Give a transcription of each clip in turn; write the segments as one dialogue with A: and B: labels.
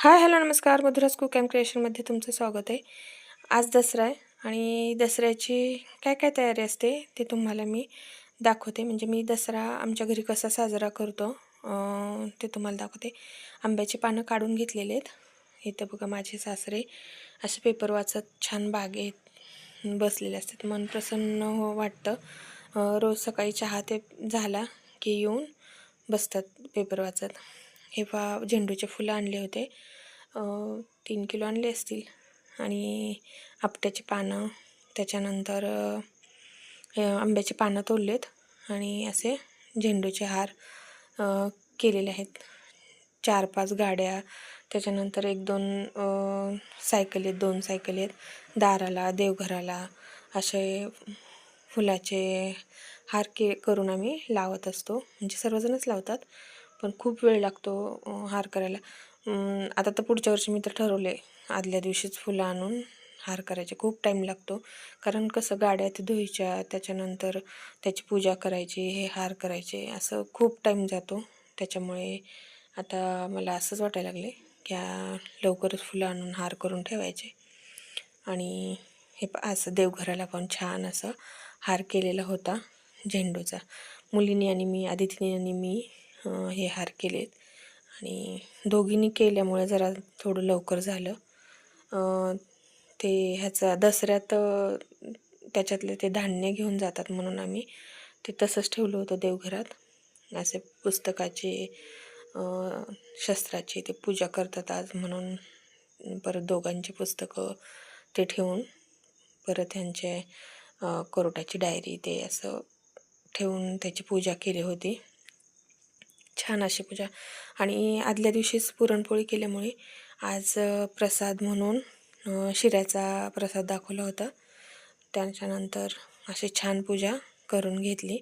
A: Hi hello नमस्कार. Madhuraj cook and क्रिएशनमध्ये तुमचं स्वागत आहे. आज दसरा आहे आणि दसऱ्याची काय काय तयारी असते ते तुम्हाला मी दाखवते. म्हणजे मी दसरा आमच्या घरी कसा साजरा करतो ते तुम्हाला दाखवते. आंब्याची पानं काढून घेतलेले आहेत. इथं बघा माझे सासरे असे पेपर वाचत छान बागेत बसलेले असतात. मन प्रसन्न हो वाटतं. रोज सकाळी चहा ते झाला की येऊन बसतात पेपर वाचत. हे पा झेंडूचे फुलं आणले होते. तीन किलो आणले असतील. आणि आपट्याची पानं त्याच्यानंतर आंब्याची पानं तोडलेत. आणि असे झेंडूचे हार केलेले आहेत. चार पाच गाड्या त्याच्यानंतर एक दोन सायकली सायकल आहेत दोन सायकली आहेत. दाराला देवघराला असे फुलाचे हार के करून आम्ही लावत असतो. म्हणजे सर्वजणच लावतात. पण खूप वेळ लागतो हार करायला. आता तर पुढच्या वर्षी मी तर ठरवले आदल्या दिवशीच फुलं आणून हार करायचे. खूप टाईम लागतो. कारण कसं गाड्या ते धुवायच्या त्याच्यानंतर त्याची पूजा करायची हे हार करायचे असं खूप टाईम जातो. त्याच्यामुळे आता मला असंच वाटायला लागले की लवकरच फुलं आणून हार करून ठेवायचे. आणि हे प- असं देवघराला पण छान असं हार केलेला होता झेंडूचा. मुलींनी आणि मी आदितीने आणि मी हे हार केलेत. आणि दोघींनी केल्यामुळे जरा थोडं लवकर झालं. ते ह्याचा दसऱ्यात त्याच्यातले ते धान्य घेऊन जातात म्हणून आम्ही. ते तसंच ठेवलं होतं देवघरात. असे पुस्तकाचे शस्त्राची ते पूजा करतात आज म्हणून परत दोघांची पुस्तकं ते ठेवून परत ह्यांचे कोरोटाची डायरी ते असं ठेवून त्याची पूजा केली होती. छान अशी पूजा. आणि आदल्या दिवशीच पुरणपोळी केल्यामुळे आज प्रसाद म्हणून शिऱ्याचा प्रसाद दाखवला होता. त्याच्यानंतर अशी छान पूजा करून घेतली.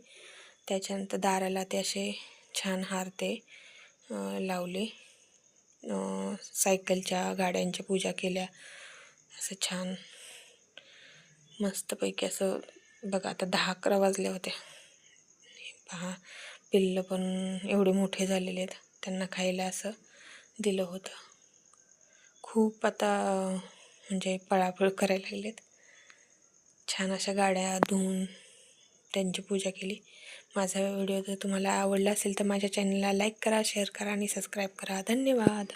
A: त्याच्यानंतर दाराला ते असे छान हार ते लावले. सायकलच्या गाड्यांची पूजा केल्या. असं छान मस्तपैकी असं बघा आता दहा अकरा वाजले होते पहा. पिल्लं पण एवढे मोठे झालेले आहेत. त्यांना खायला असं दिलं होतं. खूप आता म्हणजे पळापळ करायला लागलेत. छान अशा गाड्या धुवून त्यांची पूजा केली. माझा व्हिडिओ जर तुम्हाला आवडला असेल तर माझ्या चॅनलला लाईक करा शेअर करा आणि सबस्क्राईब करा. धन्यवाद.